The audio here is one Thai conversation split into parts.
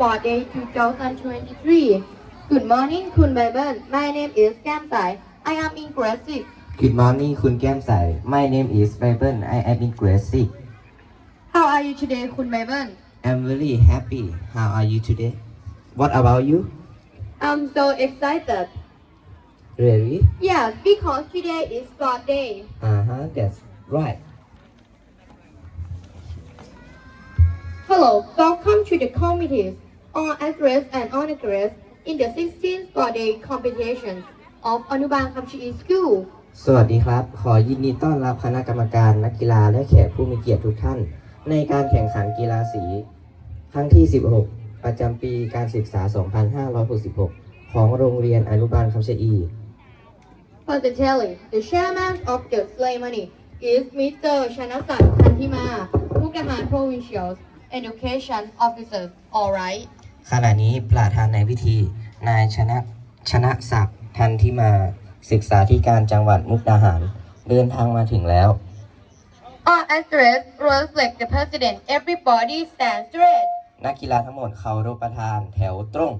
for day 2023. Good morning, Kun Bible. My name is Kam Sai. I am in grade 6. Good morning, Kun Kam Sai. My name is Bible. I am in grade 6. How are you today, Kun Bible? I'm really happy. How are you today? What about you? I'm so excited. Really? Yes, because today is God day. Uh huh, that's right. Hello, welcome to the committee. On address and on address in the 16th Sport Day competition of Anuban Kamchi School. สวัสดีครับ ขอยินดีต้อนรับคณะกรรมการนักกีฬาและแขกผู้มีเกียรติทุกท่าน ในการแข่งขันกีฬาสี ครั้งที่ 16 ประจำปีการศึกษา 2566 ของโรงเรียนอนุบาลคำชะอี Presentarily, the chairman of the ceremony is Mr. Chanasat Kantima, Mugaman Provincial Education Officer. All right. ขณะนี้ประธานในพิธี นายชนะชนะศักดิ์ทันที่มาศึกษาธิการจังหวัดมุกดาหาร เดินทางมาถึงแล้ว On address, reflect the president. Everybody stand straight. นักกีฬาทั้งหมดเคารพประธานแถวตรง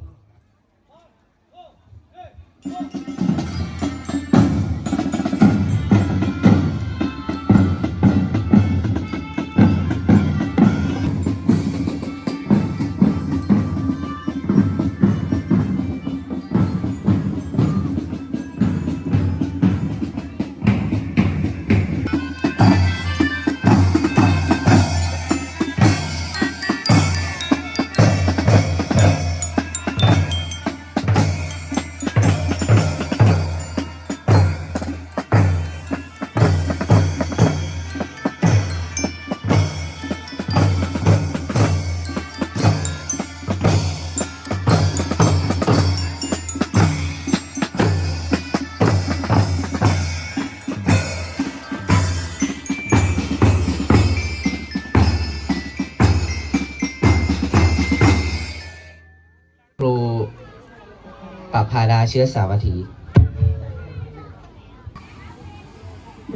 เชื้อสาวัตถี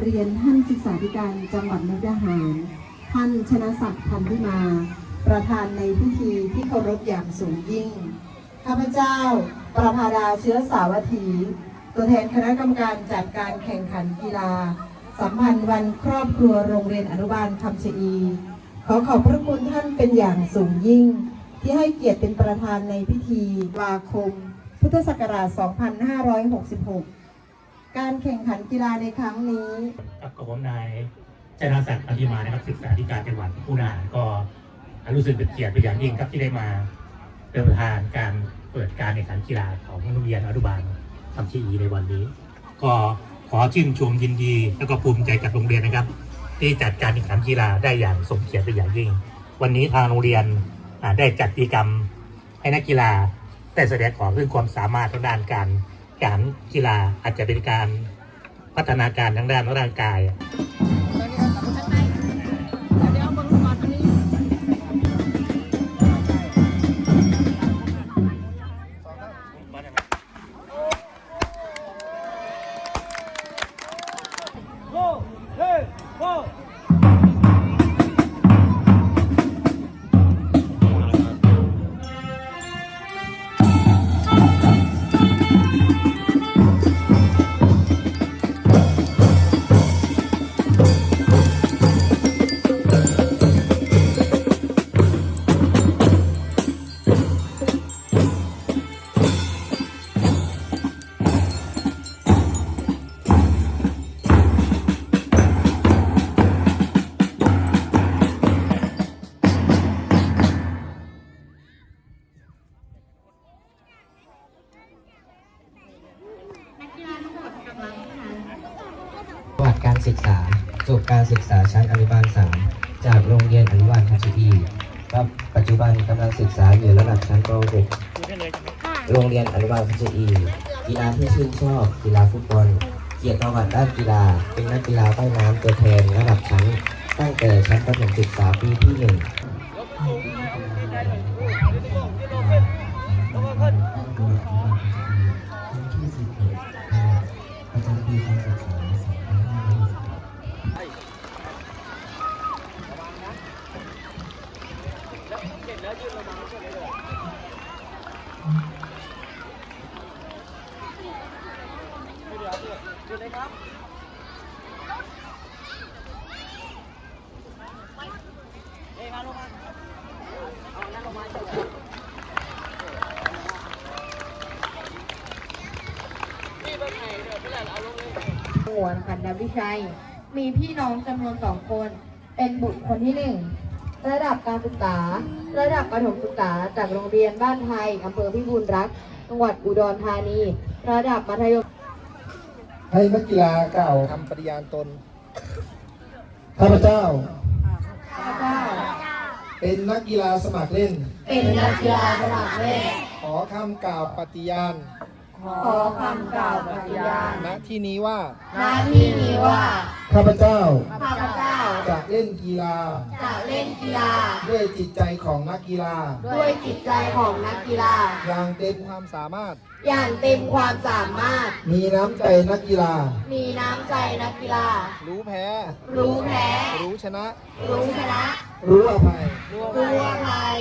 เรียนท่านศึกษาธิการจังหวัดมุกดาหาร ท่านชนะศักดิ์พันธิมา ประธานในพิธีที่เคารพอย่างสูงยิ่ง ข้าพเจ้า ประภาดาเชื้อสาวัตถี ตัวแทนคณะกรรมการจัดการแข่งขันกีฬา สัมพันธ์วันครอบครัวโรงเรียนอนุบาลคำชะอี ขอขอบพระคุณท่านเป็นอย่างสูงยิ่ง ที่ให้เกียรติเป็นประธานในพิธีวาคม พุทธศักราช 2566 การแข่งขันกีฬาในครั้งนี้กับผมนายชนะศักดิ์อธิมานะครับศึกษาธิการจังหวัดผู้นาก็รู้สึกเป็นเกียรติเป็นอย่างยิ่งครับที่ได้มาเป็นประธานการเปิดการแข่งขันกีฬาของโรงเรียนอนุบาลคำชีอีในวันนี้ ก็ขอชื่นชมยินดี แล้วก็ภูมิใจกับโรงเรียนนะครับ ที่จัดการแข่งขันกีฬาได้อย่างสมเกียรติเป็นอย่างยิ่ง วันนี้ทางโรงเรียนได้จัดกิจกรรมให้นักกีฬา แต่แสดงขอกเรื่องความสามารถทางด้านการการกีฬาอาจจะเป็นการพัฒนาการทางด้านร่างกาย การศึกษาชั้นอนุบาลสามจากโรงเรียนอนุบาลคัชอีครับปัจจุบันกำลังศึกษาอยู่ระดับชั้นป .6 โรงเรียนอนุบาลคัชอีกีฬาที่ชื่นชอบกีฬาฟุตบอล เกียรติประวัติด้านกีฬา เป็นนักกีฬาว่ายน้ำตัวแทนระดับชั้น ตั้งแต่ชั้นประถมศึกษาปีที่หนึ่งประจำปีการศึกษา2560 ห งวนขันดวิชัย มีพี่น้องจำนวนสองคน เป็นบุตรคนที่หนึ่งระดับการศึกษา ระดับประถมศึกษาจากโรงเรียนบ้านไทยอำเภอพิบูลรักษ์จังหวัดอุดรธานี ระดับมัธยมให้นักกีฬากล่าวคำปฏิญาณตนข้าพเจ้า ข้าพเจ้า เป็นนักกีฬาสมัครเล่น เป็นนักกีฬาสมัครเล่น ขอคำกล่าวปฏิญาณ ขอคำกล่าวปฏิญาณณที่นี้ว่าหน้าที่นี้ว่า ข้าพเจ้า ข้าพเจ้า จะเล่นกีฬา จะเล่นกีฬา ด้วยจิตใจของนักกีฬา ด้วยจิตใจของนักกีฬา อย่างเต็มความสามารถ อย่างเต็มความสามารถ มีน้ำใจนักกีฬา มีน้ำใจนักกีฬา รู้แพ้ รู้แพ้ รู้ชนะ รู้ชนะ รู้อภัย รู้อภัย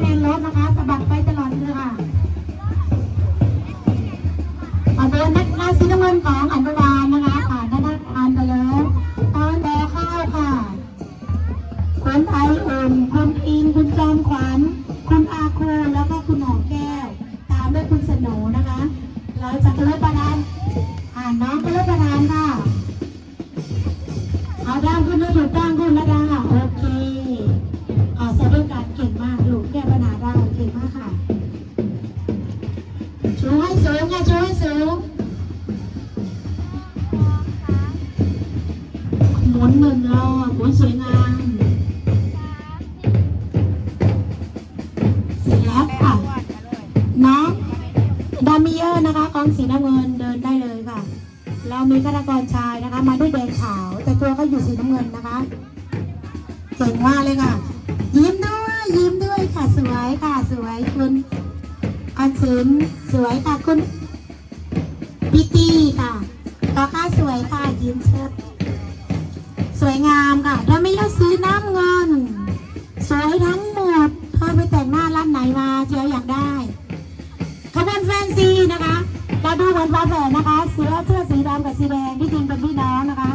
แนนลดนะคะสะบัดไปตลอดเลยค่ะเอเดินนักนักสีน้ำเงินของอนุบาลนะคะผ่านด้านผ่านไปแล้วตอนแบกข้าวค่ะคุณไออุ่นคุณอินคุณจอมขวัญคุณอาคูแล้วก็คุณหอแก้ว ตามด้วยคุณสโหนะคะ เราจะกระเลิประดานอ่านน้องกระเลิประดานค่ะเอาด้านขึ้นแล้วถูกตั้งขึ้นแล้วดา นหนึ่งรอบหมุนสวยงามเสร็จแล้วค่ะ น้องดามิเยอร์นะคะกองสีน้ำเงินเดินได้เลยค่ะ เรามีฆาตกรชายนะคะ มาด้วยแดงขาว แต่ตัวเขาอยู่สีน้ำเงินนะคะเก่งมากเลยค่ะ ยิ้มด้วยยิ้มด้วยค่ะสวยค่ะ สวยคุณอันสินสวยค่ะคุณพิตี้ค่ะก็ค่าสวยค่ะยิ้มเชิด สวยงามค่ะ ถ้าไม่เลือกซื้อน้ำเงิน สวยทั้งหมดเธอไปแต่งหน้าร้านไหนมาเจียวอยากได้ขบวนแฟนซีนะคะเราดูเหมือนฟ้าแฝดนะคะ เสื้อเสื้อสีดำกับสีแดงที่จริงเป็นพี่น้องนะคะ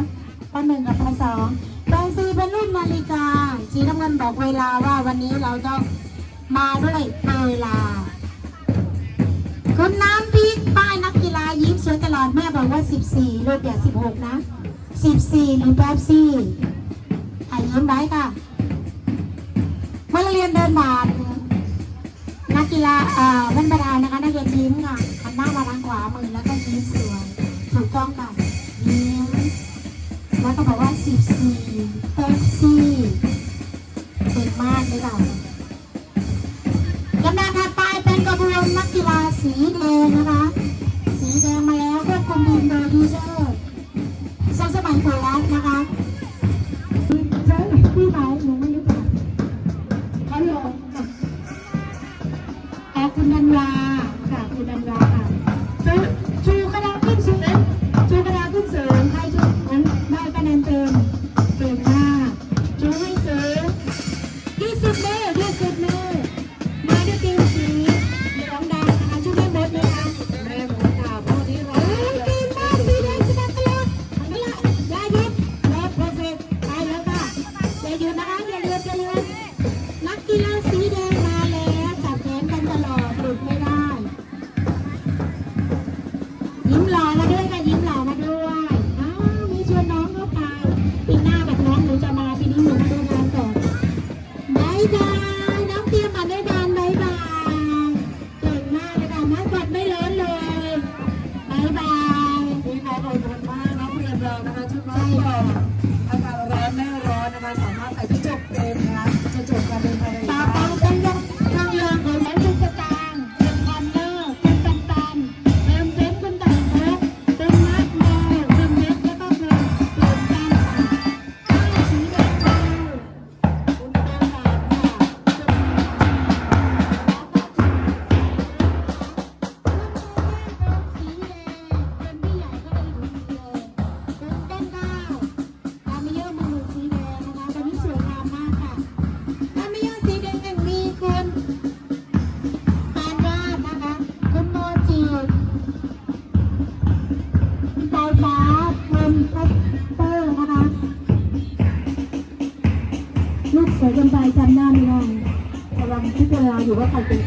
ปหนึ่งกับปสองแฟนซีเป็นรุ่นนาฬิกาสีน้ำเงินบอกเวลาว่าวันนี้เราต้องมาด้วยเวลาคุณน้ำพริกป้ายนักกีฬายิ้มสวยตลอดแม่บอกว่า 14ลูกอย่า16 นะ 14หรือแป๊บซี่ถ่ายยิ้มไว้ค่ะเมื่อเรียนเดินผ่านนักกีฬาเอ่อวันประดานนะคะนักเรียนยิ้มค่ะหันหน้ามาทางขวามือแล้วก็ยิ้มสวยถูกต้องค่ะยิ้มแล้วก็บอกว่า14แป๊บซี่เก่งมากเลยค่ะลำดับถัดไปเป็นกระบวนนักกีฬาสีแดงนะคะ สีแดงมาแล้วควบคุมทีมโดยดีเซอร์ ทรงสมัยโครนะคะเจ๊พี่ไหมหนูไม่รู้จักเขาลงค่ะแอร์คุณดันวาค่ะคุณดันวาค่ะชูชูกระดาษขึ้นสูงชูกระดาษขึ้นสูงใครชูนั้นได้คะแนนเต็มเก่งมากชูให้สูงยี่สิบเมตรยี่สิบเมตร ว่าใครเป็น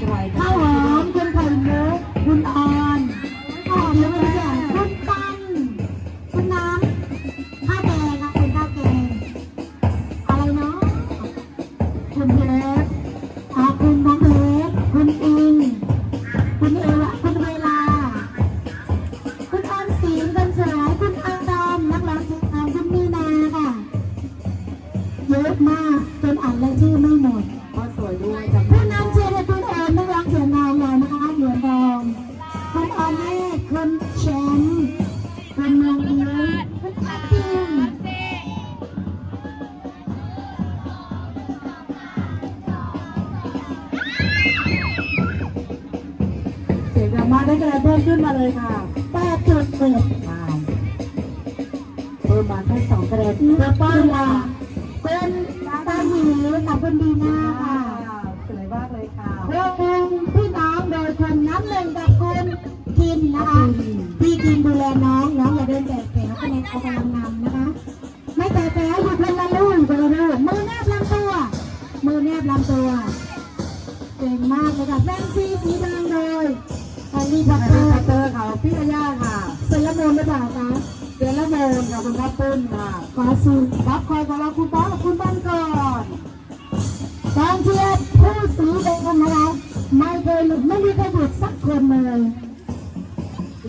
เพิ่มขึ้นมาเลยค่ะแปดจุดเจ็ดค่ะเพิ่มมาแค่สองคะแนนที่ป้าลาเป็นตาหิวกับคุณดีน่าค่ะสวยมากเลยค่ะวงพี่น้องโดยคุณน้ำหนึ่งกับคุณกินนะคะพี่กินดูแลน้องน้องอย่าเดินแตกแถวคะแนนเอากำลังนำนะคะ ไม่แตกแถวอยู่คนละลูกคนละลูกมือแนบลำตัว มือแนบลำตัวเก่งมากเลยค่ะแฟนซีสีด เซเลโมนกับคุณพ่อปุ้นค่ะขอสูรับคอยของเราคุณป้าคุณบ้านก่อนกองเชียร์คู่สีแดงนะคะไม่เคยหลุดไม่มีใครหลุดสักคนเลย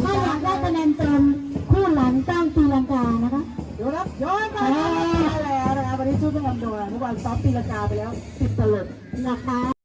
ถ้าอยากได้คะแนนเต็มคู่หลังตั้งตีลังกานะคะเดี๋ยวรับย้อนมาแล้วนะคะวันนี้ช่วยกันทำโดยทุกวันซ้อมตีลังกาไปแล้วสิบตลบนะคะ